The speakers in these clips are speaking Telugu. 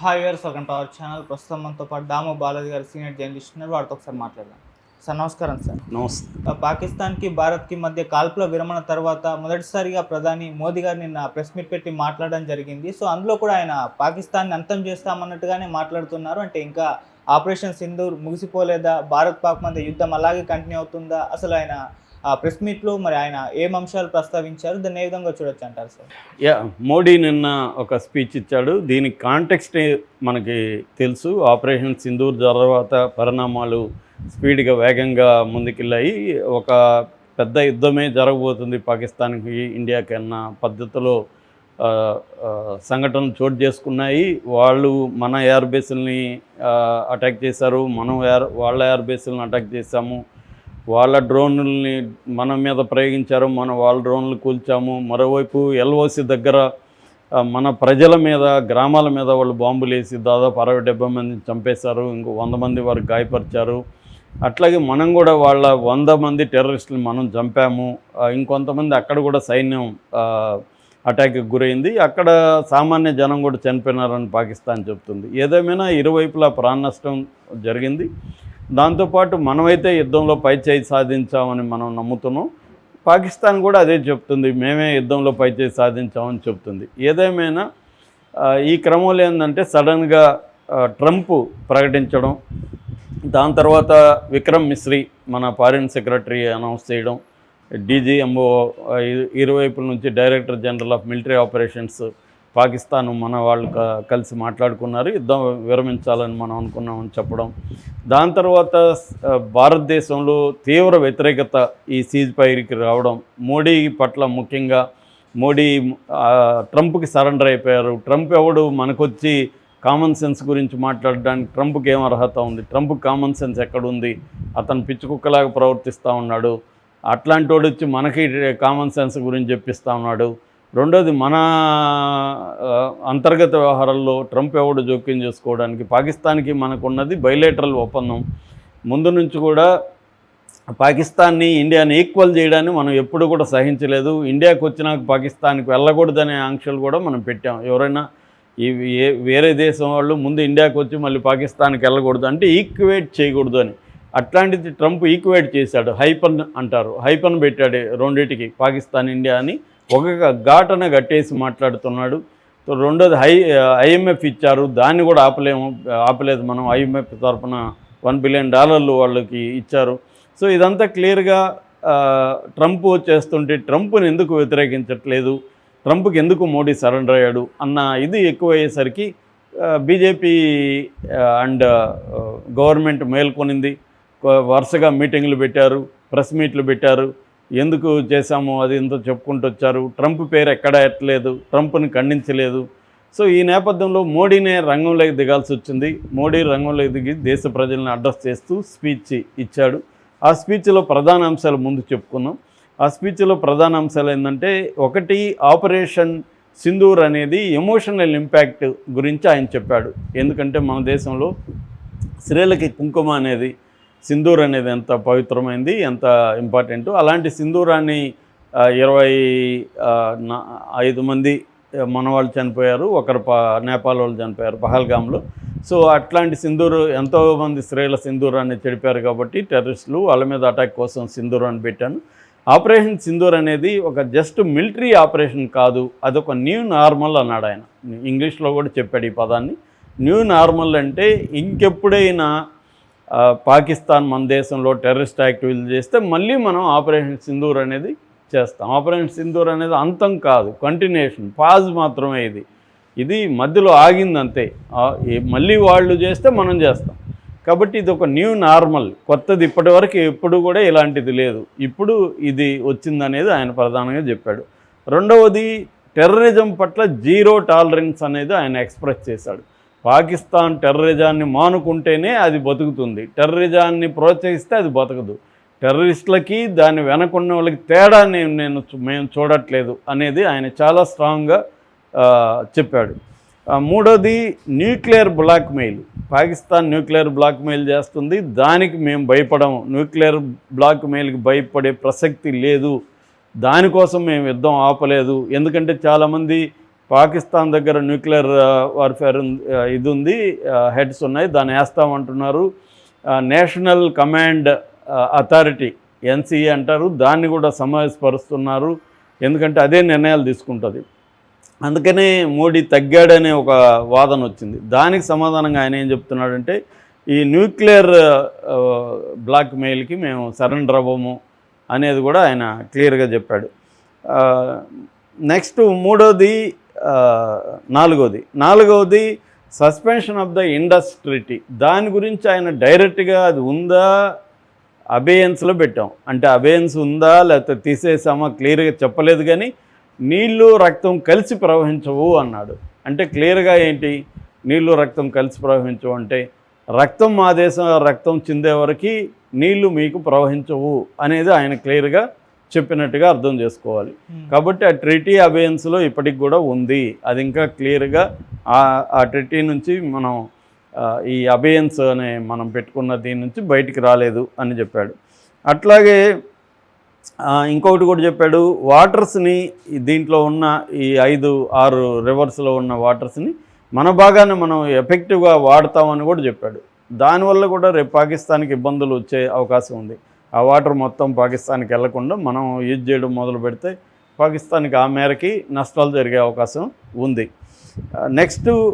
హాయ్ గారు వెల్కమ్ టు అవర్ ఛానల్ ప్రస్తుతం మనతో పాటు దాము బాలాజీ గారు సీనియర్ జర్నలిస్ట్ ఉన్నారు. వారితో ఒకసారి మాట్లాడదాం. సార్ నమస్కారం సార్. నమస్తే. పాకిస్తాన్కి భారత్కి మధ్య కాల్పుల విరమణ తర్వాత మొదటిసారిగా ప్రధాని మోదీ గారు నిన్న ప్రెస్ మీట్ పెట్టి మాట్లాడడం జరిగింది. సో అందులో కూడా ఆయన పాకిస్తాన్ని అంతం చేస్తామన్నట్టుగానే మాట్లాడుతున్నారు. అంటే ఇంకా ఆపరేషన్ సింధూర్ ముగిసిపోలేదా? భారత్ పాక్ మధ్య యుద్ధం అలాగే కంటిన్యూ అవుతుందా? అసలు ఆయన ఆ ప్రెస్ మీట్లో మరి ఆయన ఏం అంశాలు ప్రస్తావించారు? దాన్ని ఏ విధంగా చూడొచ్చు అంటారు సార్? యా మోడీ నిన్న ఒక స్పీచ్ ఇచ్చాడు. దీని కాంటెక్స్ట్ మనకి తెలుసు. ఆపరేషన్ సింధూర్ తర్వాత పరిణామాలు స్పీడ్గా వేగంగా ముందుకెళ్ళాయి. ఒక పెద్ద యుద్ధమే జరగబోతుంది పాకిస్తాన్కి ఇండియాకి అన్న పద్ధతిలో సంఘటనలు చోటు చేసుకున్నాయి. వాళ్ళు మన ఎయిర్ బేసుల్ని అటాక్ చేశారు. మనం ఎయిర్ వాళ్ళ ఎయిర్ బేసులను అటాక్ చేశాము. వాళ్ళ డ్రోన్లని మన మీద ప్రయోగించారు మనం వాళ్ళ డ్రోన్లు కూల్చాము. మరోవైపు ఎల్ఓసి దగ్గర మన ప్రజల మీద గ్రామాల మీద వాళ్ళు బాంబులు వేసి దాదాపు అరవై డెబ్బై మందిని చంపేశారు ఇంకో వంద మంది వారు గాయపరిచారు. అట్లాగే మనం కూడా వాళ్ళ వంద మంది టెర్రరిస్టులు మనం చంపాము. ఇంకొంతమంది అక్కడ కూడా సైన్యం అటాక్కి గురైంది. అక్కడ సామాన్య జనం కూడా చనిపోయినారని పాకిస్తాన్ చెప్తుంది. ఏదేమైనా ఇరువైపులా ప్రాణ నష్టం జరిగింది. దాంతోపాటు మనమైతే యుద్ధంలో పై చేయి సాధించామని మనం నమ్ముతున్నాం. పాకిస్తాన్ కూడా అదే చెప్తుంది మేమే యుద్ధంలో పై చేయి సాధించామని చెప్తుంది. ఏదేమైనా ఈ క్రమంలో ఏంటంటే సడన్గా ట్రంప్ ప్రకటించడం దాని తర్వాత విక్రమ్ మిశ్రీ మన ఫారిన్ సెక్రటరీ అనౌన్స్ చేయడం డీజీఎంఓ ఇరువైపుల నుంచి director general of military operations Pakistan మన వాళ్ళు కలిసి మాట్లాడుకున్నారు. యుద్ధం విరమించాలని మనం అనుకున్నామని చెప్పడం. దాని తర్వాత భారతదేశంలో తీవ్ర వ్యతిరేకత ఈ సీజ్ పైరికి రావడం. మోడీ పట్ల ముఖ్యంగా మోడీ ట్రంప్కి సరెండర్ అయిపోయారు. ట్రంప్ ఎవడు? మనకొచ్చి కామన్ సెన్స్ గురించి మాట్లాడడానికి ట్రంప్కి ఏం అర్హత ఉంది? ట్రంప్ కామన్ సెన్స్ ఎక్కడుంది? అతను పిచ్చుకుక్కలాగా ప్రవర్తిస్తూ ఉన్నాడు. అట్లాంటి వాడు వచ్చి మనకి కామన్ సెన్స్ గురించి చెప్పిస్తూ ఉన్నాడు. రెండోది మన అంతర్గత వ్యవహారాల్లో ట్రంప్ ఎవడు జోక్యం చేసుకోవడానికి? పాకిస్తాన్కి మనకున్నది బయలేటరల్ ఒప్పందం. ముందు నుంచి కూడా పాకిస్తాన్ని ఇండియాని ఈక్వల్ చేయడాన్ని మనం ఎప్పుడు కూడా సహించలేదు. ఇండియాకి వచ్చినాక పాకిస్తాన్కి వెళ్ళకూడదనే ఆంక్షలు కూడా మనం పెట్టాం. ఎవరైనా ఈ ఏ వేరే దేశం వాళ్ళు ముందు ఇండియాకు వచ్చి మళ్ళీ పాకిస్తాన్కి వెళ్ళకూడదు అంటే ఈక్వేట్ చేయకూడదు అని. అట్లాంటిది ట్రంప్ ఈక్వేట్ చేశాడు. హైపన్ అంటారు. హైపన్ పెట్టాడు రెండింటికి పాకిస్తాన్ ఇండియా అని. ఒక ఘాటన కట్టేసి మాట్లాడుతున్నాడు. రెండోది హై ఐఎంఎఫ్ ఇచ్చారు. దాన్ని కూడా ఆపలేము ఆపలేదు మనం. ఐఎంఎఫ్ తరఫున వన్ బిలియన్ డాలర్లు వాళ్ళకి ఇచ్చారు. సో ఇదంతా క్లియర్గా ట్రంప్ చేస్తుంటే ట్రంప్ని ఎందుకు వ్యతిరేకించట్లేదు? ట్రంప్కి ఎందుకు మోడీ సరెండర్ అయ్యాడు? అన్న ఇది ఎక్కువ అయ్యేసరికి బీజేపీ అండ్ గవర్నమెంట్ మేల్కొనింది. వరుసగా మీటింగ్లు పెట్టారు ప్రెస్ మీట్లు పెట్టారు. ఎందుకు చేశాము అది ఎంతో చెప్పుకుంటూ వచ్చారు ట్రంప్ పేరు ఎక్కడ ఎట్టలేదు ట్రంప్ని ఖండించలేదు. సో ఈ నేపథ్యంలో మోడీనే రంగంలోకి దిగాల్సి వచ్చింది. మోడీ రంగంలోకి దిగి దేశ ప్రజలను అడ్రస్ చేస్తూ స్పీచ్ ఇచ్చాడు. ఆ స్పీచ్లో ప్రధాన అంశాలు ముందు చెప్పుకున్నాం ఆ స్పీచ్లో ప్రధాన అంశాలు ఏంటంటే ఒకటి ఆపరేషన్ సింధూర్ అనేది ఎమోషనల్ ఇంపాక్ట్ గురించి ఆయన చెప్పాడు. ఎందుకంటే మన దేశంలో స్త్రీలకి కుంకుమ అనేది సింధూర్ అనేది ఎంత పవిత్రమైంది ఎంత ఇంపార్టెంట్. అలాంటి సింధూరాన్ని ఇరవై నా- ఐదు మంది మనవాళ్ళు చనిపోయారు ఒకరు ప నేపాల్ వాళ్ళు చనిపోయారు పహల్గామ్లో. సో అట్లాంటి సింధూరు ఎంతోమంది స్త్రీల సింధూరాన్ని చెడిపారు కాబట్టి టెర్రరిస్టులు వాళ్ళ మీద అటాక్ కోసం సింధూరాన్ని పెట్టాను. ఆపరేషన్ సింధూర్ అనేది ఒక జస్ట్ మిలిటరీ ఆపరేషన్ కాదు అదొక న్యూ నార్మల్ అన్నాడు ఆయన. ఇంగ్లీష్లో కూడా చెప్పాడు ఈ పదాన్ని. న్యూ నార్మల్ అంటే ఇంకెప్పుడైనా పాకిస్తాన్ మన దేశంలో టెర్రరిస్ట్ యాక్టివిటీలు చేస్తే మళ్ళీ మనం ఆపరేషన్ సింధూర్ అనేది చేస్తాం. ఆపరేషన్ సింధూర్ అనేది అంతం కాదు కంటిన్యూషన్ పాజ్ మాత్రమే ఇది. ఇది మధ్యలో ఆగిందంతే. మళ్ళీ వాళ్ళు చేస్తే మనం చేస్తాం. కాబట్టి ఇది ఒక న్యూ నార్మల్ కొత్తది ఇప్పటివరకు ఎప్పుడు కూడా ఇలాంటిది లేదు. ఇప్పుడు ఇది వచ్చిందనేది ఆయన ప్రధానంగా చెప్పాడు. రెండవది టెర్రరిజం పట్ల జీరో టాలరెన్స్ అనేది ఆయన ఎక్స్ప్రెస్ చేశాడు. పాకిస్తాన్ టెర్రరిజాన్ని మానుకుంటేనే అది బతుకుతుంది. టెర్రరిజాన్ని ప్రోత్సహిస్తే అది బతకదు. టెర్రరిస్టులకి దాని వెనకున్న వాళ్ళకి తేడా నేను నేను మేము చూడట్లేదు అనేది ఆయన చాలా స్ట్రాంగ్గా చెప్పాడు. మూడోది nuclear blackmail. Pakistan nuclear blackmail చేస్తుంది. దానికి మేము భయపడము. న్యూక్లియర్ బ్లాక్మెయిల్కి భయపడే ప్రసక్తి లేదు. దానికోసం మేము యుద్ధం ఆపలేదు. ఎందుకంటే చాలామంది పాకిస్తాన్ దగ్గర న్యూక్లియర్ వార్ఫేర్ ఇది ఉంది హెడ్స్ ఉన్నాయి దాన్ని వేస్తామంటున్నారు. నేషనల్ కమాండ్ అథారిటీ ఎన్సీఏ అంటారు దాన్ని కూడా సమావేశపరుస్తున్నారు. ఎందుకంటే అదే నిర్ణయాలు తీసుకుంటుంది. అందుకనే మోడీ తగ్గాడనే ఒక వాదన వచ్చింది. దానికి సమాధానంగా ఆయన ఏం చెప్తున్నాడంటే ఈ న్యూక్లియర్ బ్లాక్ మెయిల్కి మేము సరెండర్ అవ్వము అనేది కూడా ఆయన క్లియర్గా చెప్పాడు. నెక్స్ట్ మూడోది నాలుగవది నాలుగవది సస్పెన్షన్ ఆఫ్ ద ఇండస్ట్రిటీ దాని గురించి ఆయన డైరెక్ట్గా అది ఉందా? అబేయన్స్లో పెట్టాం. అంటే అబేయన్స్ ఉందా? లేకపోతే తీసేసామా? క్లియర్గా చెప్పలేదు కానీ నీళ్ళు రక్తం కలిసి ప్రవహించవు అన్నాడు. అంటే క్లియర్గా ఏంటి? నీళ్ళు రక్తం కలిసి ప్రవహించవు అంటే రక్తం మా దేశం రక్తం చిందే వరకు నీళ్ళు మీకు ప్రవహించవు అనేది ఆయన క్లియర్గా చెప్పినట్టుగా అర్థం చేసుకోవాలి. కాబట్టి ఆ ట్రిటీ అబేయన్స్లో ఇప్పటికి కూడా ఉంది. అది ఇంకా క్లియర్గా ఆ ఆ ట్రిటీ నుంచి మనం ఈ అబేయన్స్ అనే మనం పెట్టుకున్న దీని నుంచి బయటికి రాలేదు అని చెప్పాడు. అట్లాగే ఇంకొకటి కూడా చెప్పాడు వాటర్స్ని దీంట్లో ఉన్న ఈ ఐదు ఆరు రివర్స్లో ఉన్న వాటర్స్ని మన భాగాన్ని మనం ఎఫెక్టివ్గా వాడతామని కూడా చెప్పాడు. దానివల్ల కూడా రేపు పాకిస్తాన్కి ఇబ్బందులు వచ్చే అవకాశం ఉంది. ఆ వాటర్ మొత్తం పాకిస్తాన్కి వెళ్ళకుండా మనం యూజ్ చేయడం మొదలు పెడితే పాకిస్తాన్కి ఆ మేరకి నష్టాలు జరిగే అవకాశం ఉంది. Next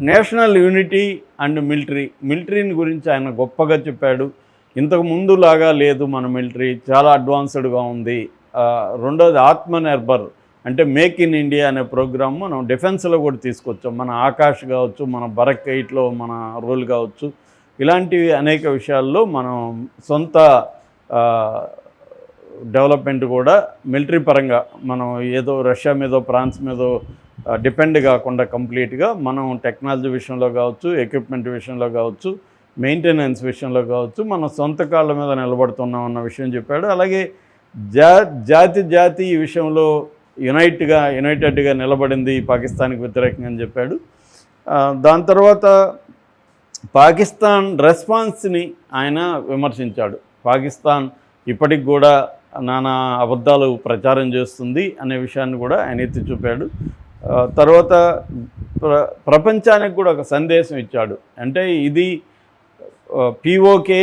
national unity and military మిలిటరీని గురించి ఆయన గొప్పగా చెప్పాడు. ఇంతకు ముందులాగా లేదు మన మిలిటరీ చాలా అడ్వాన్స్డ్గా ఉంది. ఆ, రెండోది ఆత్మనిర్భర్. అంటే మేక్ ఇన్ ఇండియా అనే ప్రోగ్రామ్ మనం డిఫెన్స్లో కూడా తీసుకొచ్చాం. మన ఆకాష్ కావచ్చు మన బరక్ ఎయిట్లో మన రోల్ కావచ్చు. ఇలాంటివి అనేక విషయాల్లో మనం సొంత డెవలప్మెంట్ కూడా మిలిటరీ పరంగా మనం ఏదో రష్యా మీదో ఫ్రాన్స్ మీదో డిపెండ్ కాకుండా కంప్లీట్గా మనం టెక్నాలజీ విషయంలో కావచ్చు ఎక్విప్మెంట్ విషయంలో కావచ్చు మెయింటెనెన్స్ విషయంలో కావచ్చు మన సొంత కాళ్ళ మీద నిలబడుతున్నాం అన్న విషయం చెప్పాడు. అలాగే జా జాతి జాతి ఈ విషయంలో యునైట్గా యునైటెడ్గా నిలబడింది పాకిస్తాన్కి వ్యతిరేకంగా అని చెప్పాడు. దాని తర్వాత పాకిస్తాన్ రెస్పాన్స్ని ఆయన విమర్శించాడు. పాకిస్తాన్ ఇప్పటికి కూడా నానా అబద్ధాలు ప్రచారం చేస్తుంది అనే విషయాన్ని కూడా ఆయన ఎత్తి చూపాడు. తర్వాత ప్ర ప్రపంచానికి కూడా ఒక సందేశం ఇచ్చాడు. అంటే ఇది పిఓకే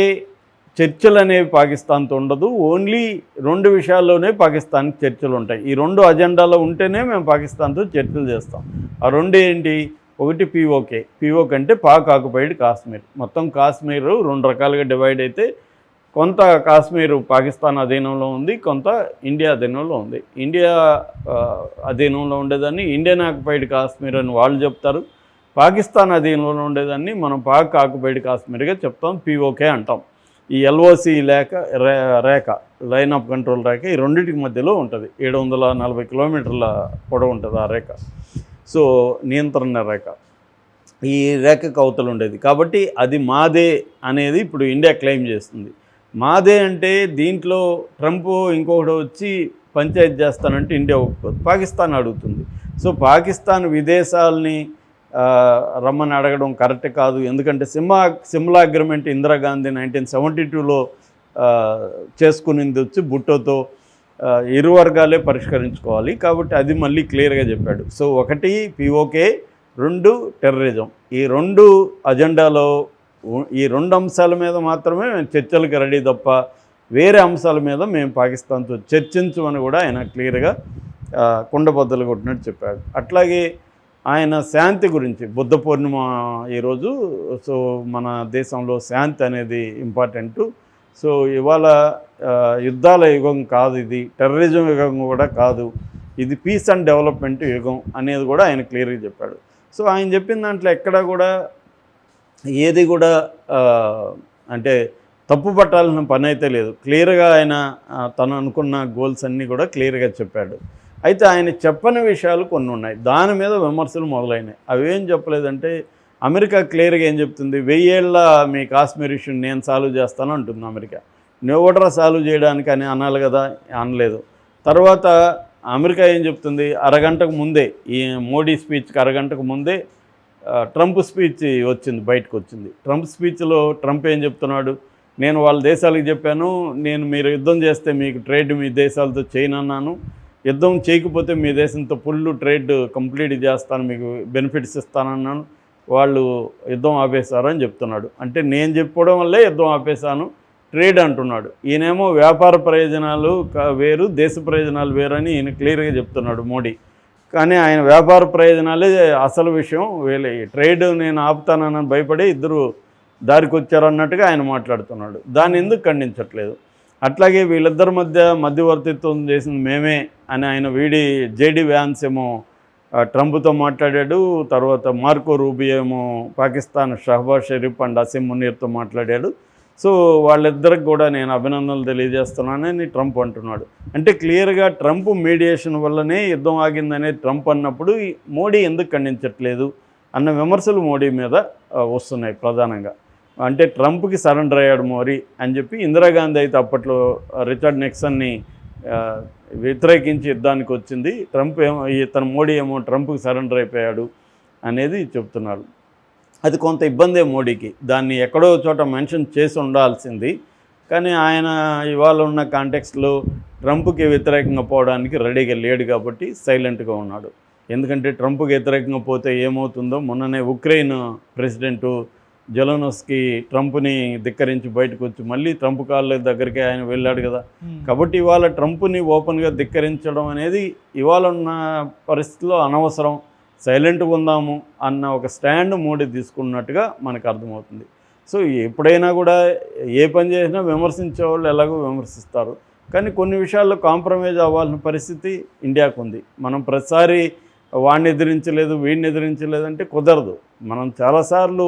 చర్చలు అనేవి పాకిస్తాన్తో ఉండదు. ఓన్లీ రెండు విషయాల్లోనే పాకిస్తాన్కి చర్చలు ఉంటాయి. ఈ రెండు అజెండాలో ఉంటేనే మేము పాకిస్తాన్తో చర్చలు చేస్తాం. ఆ రెండు ఏంటి? ఒకటి పిఓకే పిఓకే అంటే పాక్ ఆక్యుపైడ్ కాశ్మీర్. మొత్తం కాశ్మీర్ రెండు రకాలుగా డివైడ్ అయితే కొంత కాశ్మీర్ పాకిస్తాన్ అధీనంలో ఉంది కొంత ఇండియా అధీనంలో ఉంది. ఇండియా అధీనంలో ఉండేదాన్ని ఇండియన్ ఆక్యుపైడ్ కాశ్మీర్ అని వాళ్ళు చెప్తారు. పాకిస్తాన్ అధీనంలో ఉండేదాన్ని మనం పాక్ ఆక్యుపైడ్ కాశ్మీర్గా చెప్తాం పిఓకే అంటాం. ఈ ఎల్ఓసి లేక రే రేఖ లైన్ ఆఫ్ కంట్రోల్ రేఖ ఈ రెండింటికి మధ్యలో ఉంటుంది. ఏడు వందల నలభై కిలోమీటర్ల పొడవు ఉంటుంది ఆ రేఖ. సో నియంత్రణ రేఖ. ఈ రేఖకు అవతలు ఉండేది. కాబట్టి అది మాదే అనేది ఇప్పుడు ఇండియా క్లెయిమ్ చేస్తుంది. మాదే అంటే దీంట్లో ట్రంప్ ఇంకొకటి వచ్చి పంచాయతీ చేస్తానంటే ఇండియా ఒప్పుకోదు. పాకిస్తాన్ అడుగుతుంది. సో పాకిస్తాన్ విదేశాలని రమ్మని అడగడం కరెక్ట్ కాదు. ఎందుకంటే Simla Simla agreement Indira Gandhi nineteen seventy టూలో చేసుకునింది వచ్చి బుట్టోతో ఇరు వర్గాలే పరిష్కరించుకోవాలి కాబట్టి అది మళ్ళీ క్లియర్గా చెప్పాడు. సో ఒకటి పిఓకే రెండు టెర్రరిజం. ఈ రెండు అజెండాలో ఈ రెండు అంశాల మీద మాత్రమే మేము చర్చలకు రెడీ తప్ప వేరే అంశాల మీద మేము పాకిస్తాన్తో చర్చించమని కూడా ఆయన క్లియర్గా కుండబద్దలు కొట్టినట్టు చెప్పాడు. అట్లాగే ఆయన శాంతి గురించి బుద్ధ పూర్ణిమ ఈరోజు సో మన దేశంలో శాంతి అనేది ఇంపార్టెంట్. సో ఇవాళ యుద్ధాల యుగం కాదు ఇది టెర్రరిజం యుగం కూడా కాదు. ఇది పీస్ అండ్ డెవలప్మెంట్ యుగం అనేది కూడా ఆయన క్లియర్గా చెప్పాడు. సో ఆయన చెప్పిన దాంట్లో ఎక్కడా కూడా ఏది కూడా అంటే తప్పు పట్టాల్సిన పని అయితే లేదు. క్లియర్గా ఆయన తను అనుకున్న గోల్స్ అన్నీ కూడా క్లియర్గా చెప్పాడు. అయితే ఆయన చెప్పని విషయాలు కొన్ని ఉన్నాయి. దాని మీద విమర్శలు మొదలైనాయి. అవి ఏం చెప్పలేదంటే అమెరికా క్లియర్గా ఏం చెప్తుంది? వెయ్యేళ్ళ మీ కాశ్మీర్ ఇష్యూని నేను సాల్వ్ చేస్తాను అంటుంది అమెరికా. నువ్వు కూడా సాల్వ్ చేయడానికి అని అనాలి కదా? అనలేదు. తర్వాత అమెరికా ఏం చెప్తుంది? అరగంటకు ముందే ఈ మోడీ స్పీచ్కి అరగంటకు ముందే ట్రంప్ స్పీచ్ వచ్చింది బయటకు వచ్చింది. ట్రంప్ స్పీచ్లో ట్రంప్ ఏం చెప్తున్నాడు? నేను వాళ్ళ దేశాలకు చెప్పాను నేను మీరు యుద్ధం చేస్తే మీకు ట్రేడ్ మీ దేశాలతో చేయనన్నాను. యుద్ధం చేయకపోతే మీ దేశంతో ఫుల్ ట్రేడ్ కంప్లీట్ చేస్తాను మీకు బెనిఫిట్స్ ఇస్తానన్నాను. వాళ్ళు యుద్ధం ఆపేశారు అని చెప్తున్నాడు. అంటే నేను చెప్పడం వల్లే యుద్ధం ఆపేశాను ట్రేడ్ అంటున్నాడు. ఈయనేమో వ్యాపార ప్రయోజనాలు వేరు దేశ ప్రయోజనాలు వేరని ఈయన క్లియర్గా చెప్తున్నాడు మోడీ. కానీ ఆయన వ్యాపార ప్రయోజనాలే అసలు విషయం వీళ్ళ ఈ ట్రేడ్ నేను ఆపుతానని భయపడి ఇద్దరు దారికి వచ్చారన్నట్టుగా ఆయన మాట్లాడుతున్నాడు. దాన్ని ఎందుకు ఖండించట్లేదు? అట్లాగే వీళ్ళిద్దరి మధ్య మధ్యవర్తిత్వం చేసింది మేమే అని ఆయన వీడి జేడి వ్యాన్స్ ఏమో ట్రంప్తో మాట్లాడాడు తర్వాత మార్కో రూబియేమో ఏమో పాకిస్తాన్ షహబాజ్ షరీఫ్ అండ్ అసీం మునీర్తో మాట్లాడాడు. సో వాళ్ళిద్దరికి కూడా నేను అభినందనలు తెలియజేస్తున్నానని ట్రంప్ అంటున్నాడు. అంటే క్లియర్గా ట్రంప్ మీడియేషన్ వల్లనే యుద్ధం ఆగిందనే ట్రంప్ అన్నప్పుడు మోడీ ఎందుకు ఖండించట్లేదు అన్న విమర్శలు మోడీ మీద వస్తున్నాయి ప్రధానంగా. అంటే ట్రంప్కి సరెండర్ అయ్యాడు మోడీ అని చెప్పి ఇందిరాగాంధీ అయితే అప్పట్లో రిచర్డ్ నెక్సన్ని వ్యతిరేకించి యుద్ధానికి వచ్చింది. ట్రంప్ ఏమో తన మోడీ ఏమో ట్రంప్కి సరెండర్ అయిపోయాడు అనేది చెప్తున్నాడు అది కొంత ఇబ్బందే మోడీకి. దాన్ని ఎక్కడో చోట మెన్షన్ చేసి ఉండాల్సింది. కానీ ఆయన ఇవాళ ఉన్న కాంటెక్స్లో ట్రంప్కి వ్యతిరేకంగా పోవడానికి రెడీగా లేడు కాబట్టి సైలెంట్గా ఉన్నాడు. ఎందుకంటే ట్రంప్కి వ్యతిరేకంగా పోతే ఏమవుతుందో మొన్ననే ఉక్రెయిన్ ప్రెసిడెంటు జెలనోస్కి ట్రంప్ని ధిక్కరించి బయటకు వచ్చి మళ్ళీ ట్రంప్ కాళ్ళ దగ్గరికి ఆయన వెళ్ళాడు కదా. కాబట్టి ఇవాళ ట్రంప్ని ఓపెన్గా ధిక్కరించడం అనేది ఇవాళ ఉన్న పరిస్థితిలో అనవసరం. సైలెంట్గా ఉందాము అన్న ఒక స్టాండ్ మోడీ తీసుకున్నట్టుగా మనకు అర్థమవుతుంది. సో ఎప్పుడైనా కూడా ఏ పని చేసినా విమర్శించే వాళ్ళు ఎలాగో విమర్శిస్తారు. కానీ కొన్ని విషయాల్లో కాంప్రమైజ్ అవ్వాల్సిన పరిస్థితి ఇండియాకు ఉంది. మనం ప్రతిసారి వాడిని ఎదిరించలేదు వీడిని ఎదిరించలేదు అంటే కుదరదు. మనం చాలాసార్లు